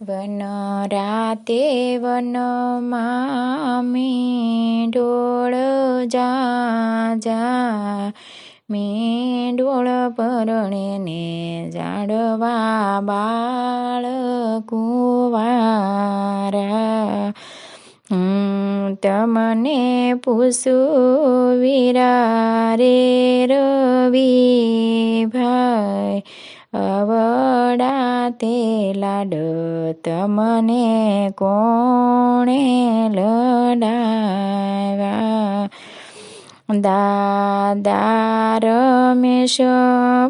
One રાતે વનમાં ઢોળ જા જા મેં પરણે ને જાડવા બાળ કુવારા. તમને પૂછું વીરા રે રવિ ભાઈ અવડા તે લાડ તમને કોણે લડાવ્યા? દાદા રમેશ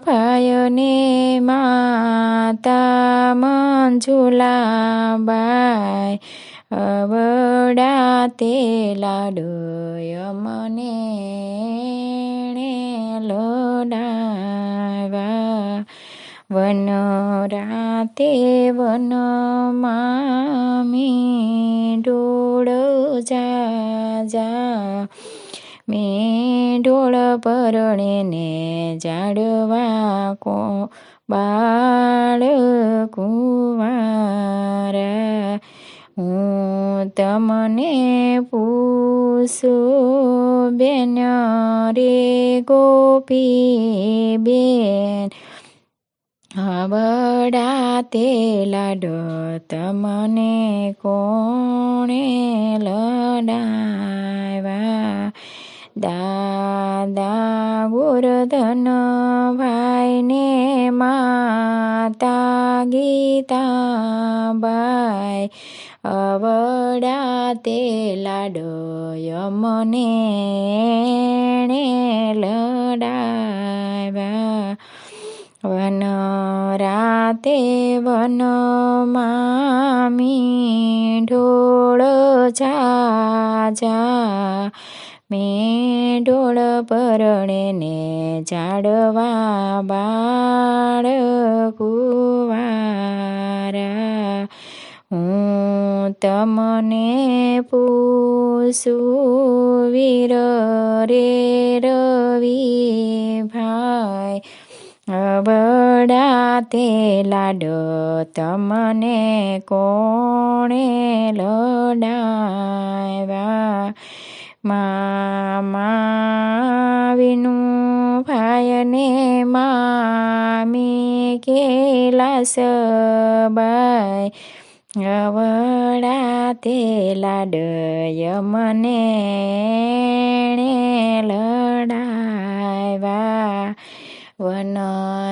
ભાઈને માતા મંજુલાબાઈ અવડા તે લાડોય વન રાતે વન મામી ડોળ જા જા મેં ઢોળ પરણે ને જાડવા કો બાળ કુંવારા. હું તમને પૂછું બેન રે ગોપી બેન હબડા તે લાડો તમને કોણે લડાવ્યા? દાદા ગુરધન ભાઈને માતા ગીતાબાઈ અવડા તે લાડો યમને લડાવ્યા? વન રાતે વનમામી ઢોળ જા મેં ઢોળ પરણે ને જાડવા બાળ કુવારા. હું તમને પૂછું, વીર રે રવિ ભાઈ અબડા તે લાડ, તમને કોણે લડાવ્યા? મામા વિનું ભાઈને મામી કેલાસ બાય અવડા તે લાડય મને લડાવ્યા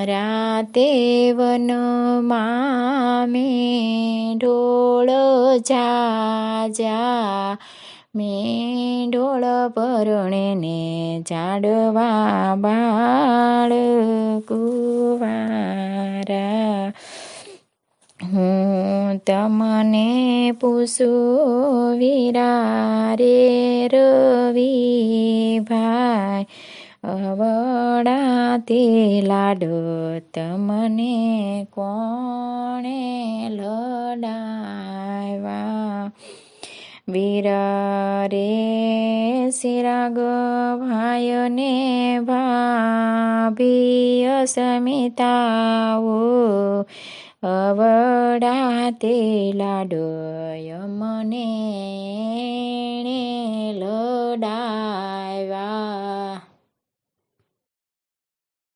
રાતે વન મામે ઢોળ જા જા મેં ઢોળ પરણે ને જાડવા બાળ કુવારા હું તમને પૂછું વીરા રે રવિ તે લાડ તમને કોણે લડાવ્યા? વીર રે શિરાગ ભાઈને ભાભી અસમિતાઓ અવડા તે લાડોય મને